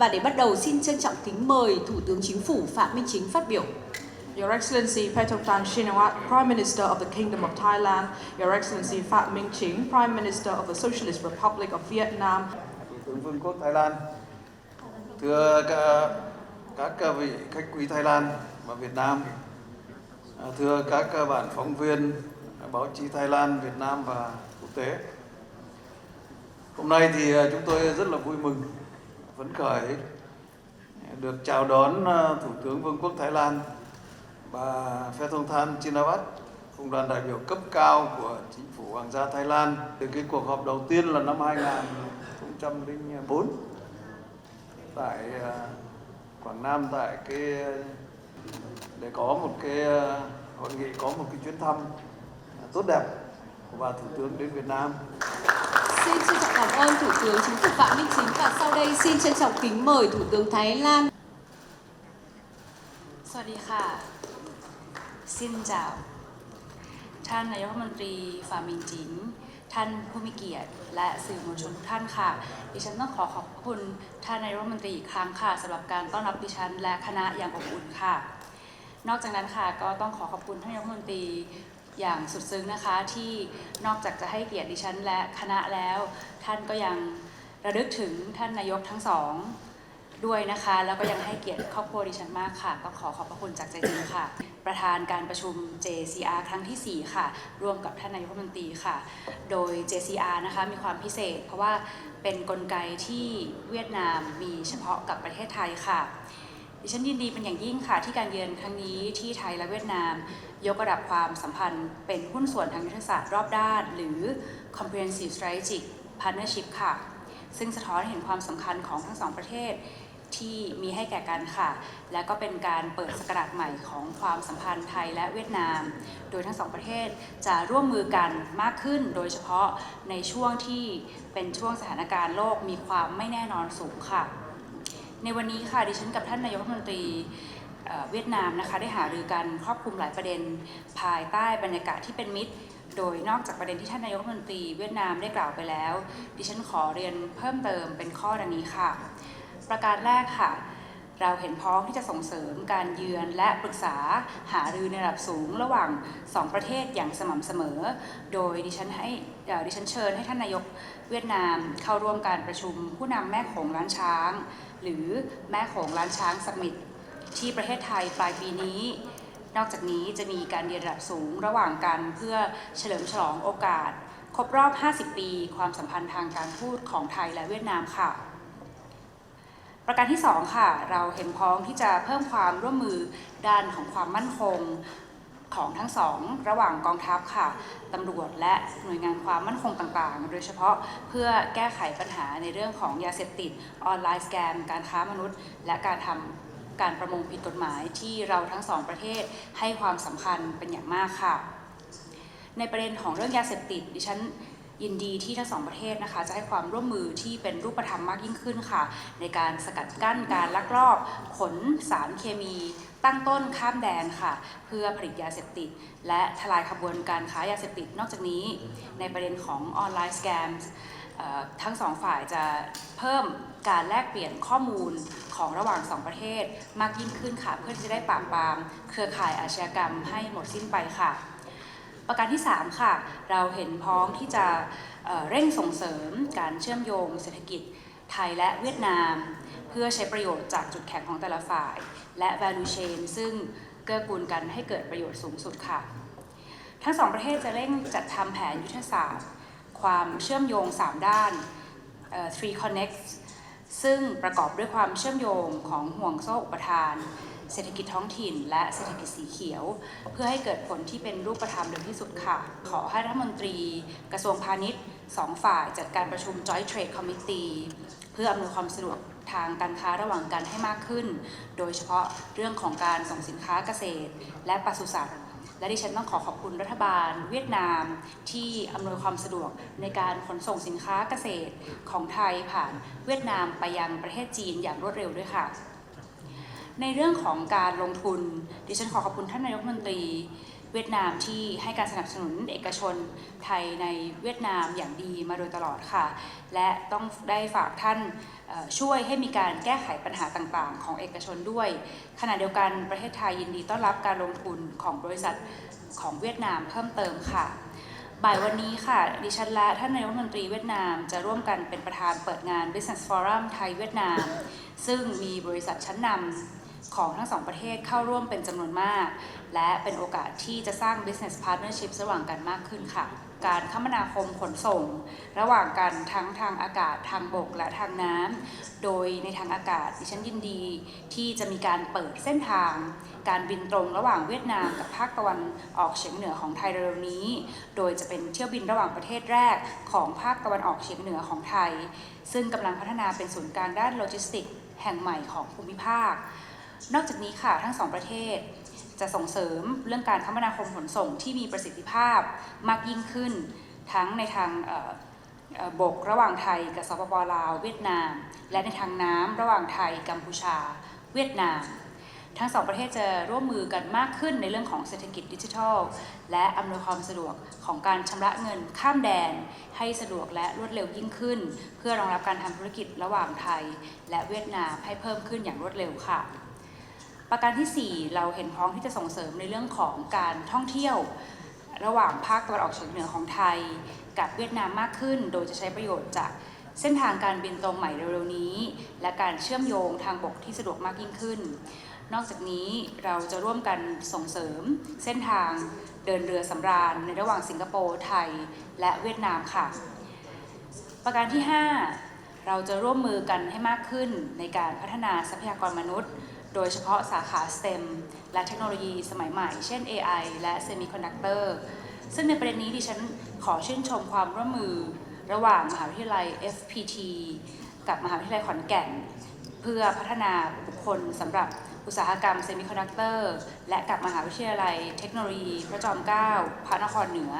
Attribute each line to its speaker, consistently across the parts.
Speaker 1: Và để bắt đầu xin trân trọng kính mời Thủ tướng Chính phủ Phạm Minh Chính phát biểu.
Speaker 2: Your Excellency Paetongtarn Shinawat, Prime Minister of the Kingdom of Thailand, Your Excellency Phạm Minh Chính, Prime Minister of the Socialist Republic of Vietnam,
Speaker 3: Thủ tướng Vương quốc Thái Lan thưa các, các vị khách quý Thái Lan và Việt Nam à, thưa các bạn phóng viên báo chí Thái Lan, Việt Nam và quốc tế hôm nay thì à, chúng tôi rất là vui mừng phấn khởi được chào đón ờ, Thủ tướng Vương quốc Thái Lan, bà Phetong Than Chinawat, cùng đoàn đại biểu cấp cao của chính phủ Hoàng gia Thái Lan từ cái cuộc họp đầu tiên là năm 2004 tại ờ, Quảng Nam, tại cái, để có một cái ờ, hội nghị, có một cái chuyến thăm tốt đẹp của bà Thủ tướng đến Việt Nam.
Speaker 1: Xin trân trọng cảm ơn Thủ tướng Chính phủ Phạm Minh Chính và sau đây xin trân trọng kính mời Thủ tướng Thái Lan
Speaker 4: สวัสดีค่ะสิ้นเจ้า ท่านนายกรัฐมนตรีฝ่ามินจิงท่านผู้มีเกียรติ และสื่อมวลชนทุกท่านค่ะ ดิฉันต้องขอขอบคุณท่านนายกรัฐมนตรีอีกครั้งค่ะสำหรับการต้อนรับดิฉันและคณะอย่างอบอุ่นค่ะ นอกจากนั้นค่ะก็ต้องขอขอบคุณท่านนายกรัฐมนตรี อย่างสุดซึ้งนะคะที่นอกจากจะให้เกียรติดิฉันและคณะแล้ว ท่านก็ยังระลึกถึงท่านนายกทั้งสองด้วยนะคะ แล้วก็ยังให้เกียรติครอบครัวดิฉันมากค่ะ ก็ขอขอบพระคุณจากใจจริงค่ะ ประธานการประชุม JCR ครั้งทีสี่4 ค่ะ ร่วมกับท่านนายกรัฐมนตรีค่ะ โดย JCR นะคะมีความพิเศษ เพราะว่าเป็นนกลไกที่เวียดนามมีเฉพาะกับประเทศไทยค่ะ ดิฉันยินดีเป็นอย่างยิ่งค่ะที่การเยือนครั้งนี้ที่ไทยและเวียดนาม ยกระดับความสัมพันธ์เป็นหุ้นส่วนทางยุทธศาสตร์รอบด้าน หรือ Comprehensive Strategic Partnership ค่ะ ซึ่งสะท้อนเห็นความสำคัญของทั้งสองประเทศที่มีให้แก่กันค่ะ และก็เป็นการเปิดสกราชใหม่ของความสัมพันธ์ไทยและเวียดนาม โดยทั้งสองประเทศจะร่วมมือกันมากขึ้น โดยเฉพาะในช่วงที่เป็นช่วงสถานการณ์โลกมีความไม่แน่นอนสูงค่ะ ในวันนี้ค่ะดิฉันกับท่านนายกรัฐมนตรีเวียดนามนะคะได้หารือกันครอบคลุมหลายประเด็นภายใต้บรรยากาศที่เป็นมิตร โดยนอกจากประเด็นที่ท่านนายกรัฐมนตรีเวียดนามได้กล่าวไปแล้ว ดิฉันขอเรียนเพิ่มเติมเป็นข้อดังนี้ค่ะ ประการแรกค่ะ เราเห็นพ้องที่จะส่งเสริมการเยือนและปรึกษาหารือในระดับสูงระหว่าง 2 ประเทศอย่างสม่ำเสมอ โดยดิฉันให้ดิฉันเชิญให้ท่านนายกเวียดนามเข้าร่วมการประชุมผู้นำแม่โขงล้านช้าง หรือแม่โขงล้านช้างสมิตที่ประเทศไทยปลายปีนี้นอกจากนี้จะมีการเรียนระดับสูงระหว่างกันเพื่อเฉลิมฉลองโอกาส ครบรอบ 50 ปี ความสัมพันธ์ทางการทูตของไทยและเวียดนามค่ะ ประการที่ 2 ค่ะ เราเห็นพ้องที่จะเพิ่มความร่วมมือด้านของความมั่นคงของทั้งสองระหว่างกองทัพค่ะตำรวจและหน่วยงานความมั่นคงต่างๆ โดยเฉพาะเพื่อแก้ไขปัญหาในเรื่องของยาเสพติด ออนไลน์สแกม การค้ามนุษย์ และการทำการประมงผิดกฎหมายที่เราทั้งสองประเทศให้ความสำคัญเป็นอย่างมากค่ะ ในประเด็นของเรื่องยาเสพติดดิฉัน ยินดีที่ทั้งสองประเทศนะคะจะให้ความร่วมมือที่เป็นรูปธรรมมากยิ่งขึ้นค่ะ ในการสกัดกั้นการลักลอบขนสารเคมีตั้งต้นข้ามแดนค่ะ เพื่อผลิตยาเสพติด และทลายขบวนการค้ายาเสพติดนอกจากนี้ ในประเด็นของออนไลน์สแกมทั้งสองฝ่ายจะเพิ่มการแลกเปลี่ยนข้อมูลของระหว่างสองประเทศมากยิ่งขึ้นค่ะ เพื่อที่จะได้ปราบปราม เครือข่ายอาชญากรรมให้หมดสิ้นไปค่ะ ประการที่ 3 ค่ะ เราเห็นพ้องที่จะเเร่งส่งเสริมการเชื่อมโยงเศรษฐกิจไทยและเวียดนาม เพื่อใช้ประโยชน์จากจุดแข็งของแต่ละฝ่าย และ value chain ซึ่งเกื้อกูลกันให้เกิดประโยชน์สูงสุดค่ะ ทั้งสองประเทศจะเร่งจัดทำแผนยุทธศาสตร์ ความเชื่อมโยง 3 ด้าน three connect ซึ่งประกอบด้วยความเชื่อมโยงของห่วงโซ่อุปทาน เศรษฐกิจท้องถิ่น และเศรษฐกิจสีเขียว เพื่อให้เกิดผลที่เป็นรูปธรรมเร็วที่สุดค่ะ ขอให้รัฐมนตรี กระทรวงพาณิชย์สองฝ่ายจัดการประชุม Joint Trade Committee เพื่ออำนวยความสะดวกทางการค้าระหว่างกันให้มากขึ้น โดยเฉพาะเรื่องของการส่งสินค้าเกษตร และปศุสัตว์และดิฉันต้องขอขอบคุณรัฐบาลเวียดนาม ที่อำนวยความสะดวกในการขนส่งสินค้าเกษตรของไทยผ่านเวียดนามไปยังประเทศจีนอย่างรวดเร็วด้วยค่ะ ในเรื่องของการลงทุน ดิฉันขอขอบคุณท่านนายกมนตรีเวียดนามที่ให้การสนับสนุนเอกชนไทยในเวียดนามอย่างดีมาโดยตลอดค่ะ และต้องได้ฝากท่านช่วยให้มีการแก้ไขปัญหาต่างๆ ของเอกชนด้วย ขณะเดียวกันประเทศไทยยินดีต้อนรับการลงทุนของบริษัทของเวียดนามเพิ่มเติมค่ะ บ่ายวันนี้ค่ะ ดิฉันและท่านนายกรัฐมนตรีเวียดนามจะร่วมกันเป็นประธานเปิดงาน Business Forum ไทยเวียดนาม ซึ่งมีบริษัทชั้นนำ ของทั้งสองประเทศเข้าร่วมเป็นจำนวนมาก และเป็นโอกาสที่จะสร้าง business partnership ระหว่างกันมากขึ้นค่ะ การคมนาคมขนส่ง ระหว่างกันทั้งทางอากาศทางบกและทางน้ำโดยในทางอากาศดิฉันยินดี ที่จะมีการเปิดเส้นทาง การบินตรงระหว่างเวียดนามกับภาคตะวันออกเฉียงเหนือของไทยเร็วนี้ โดยจะเป็นเที่ยวบินระหว่างประเทศแรกของภาคตะวันออกเฉียงเหนือของไทย ซึ่งกำลังพัฒนาเป็นศูนย์กลางด้านโลจิสติก แห่งใหม่ของภูมิภาค นอกจากนี้ค่ะทั้งสองประเทศ จะส่งเสริมเรื่องการคมนาคมขนส่งที่มีประสิทธิภาพมากยิ่งขึ้น ทั้งในทางบกระหว่างไทยกับสปปลาวเวียดนาม และในทางน้ำระหว่างไทยกัมพูชา เวียดนาม ทั้งสองประเทศจะร่วมมือกันมากขึ้นในเรื่องของเศรษฐกิจดิจิทัล และอำนวยความสะดวกของการชำระเงินข้ามแดน ให้สะดวกและรวดเร็วยิ่งขึ้น เพื่อรองรับการทำธุรกิจระหว่างไทย และเวียดนามให้เพิ่มขึ้นอย่างรวดเร็วค่ะ ประการทีสี่ 4 เราเห็นพ้องที่จะส่งเสริมในเรื่องของการท่องเที่ยว ระหว่างภาคตะวันออกเฉียงเหนือของไทย กับเวียดนามมากขึ้น โดยจะใช้ประโยชน์จากเส้นทางการบินตรงใหม่เร็วๆนี้ และการเชื่อมโยงทางบกที่สะดวกมากยิ่งขึ้น นอกจากนี้เราจะร่วมกันส่งเสริมเส้นทางเดินเรือสำราญในระหว่างสิงคโปร์ไทย และเวียดนามค่ะ ประการที่ 5 เราจะร่วมมือกันให้มากขึ้นในการพัฒนาทรัพยากรมนุษย์ โดยเฉพาะสาขา STEM และเทคโนโลยีสมัยใหม่ เช่น AI และ Semiconductor ซึ่งในประเด็นนี้ดิฉันขอชื่นชมความร่วมมือระหว่างมหาวิทยาลัย FPT กับมหาวิทยาลัยขอนแก่น เพื่อพัฒนาบุคคลสำหรับอุตสาหกรรมเซมิคอนดักเตอร์และกับมหาวิทยาลัยเทคโนโลยีพระจอมเกล้าพระนครเหนือ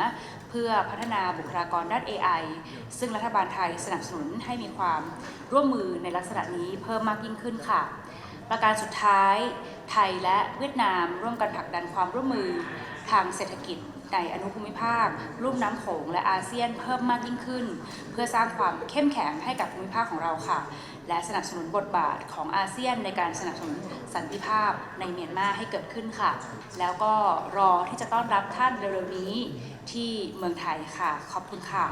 Speaker 4: เพื่อพัฒนาบุคลากรด้าน AI ซึ่งรัฐบาลไทยสนับสนุนให้มีความร่วมมือในลักษณะนี้เพิ่มมากยิ่งขึ้นค่ะ ประการสุดท้าย ไทยและเวียดนามร่วมกันผลักดันความร่วมมือทางเศรษฐกิจในอนุภูมิภาคลุ่มน้ำโขงและอาเซียนเพิ่มมากยิ่งขึ้น เพื่อสร้างความเข้มแข็งให้กับภูมิภาคของเราค่ะ และสนับสนุนบทบาทของอาเซียนในการสนับสนุนสันติภาพในเมียนมาให้เกิดขึ้นค่ะ แล้วก็รอที่จะต้อนรับท่านเร็วๆนี้ที่เมืองไทยค่ะ ขอบคุณค่ะ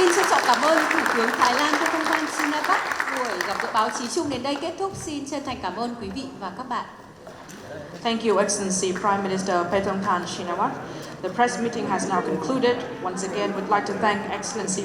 Speaker 1: Xin trân trọng cảm ơn Thủ tướng Thái Lan Paetongtarn Shinawatra. Buổi gặp gỡ báo chí chung đến đây kết thúc. Xin chân thành cảm ơn quý vị và các bạn.
Speaker 2: Thank you, Excellency Prime Minister Paetongtarn Shinawatra. The press meeting has now concluded. Once again, we'd like to thank Excellency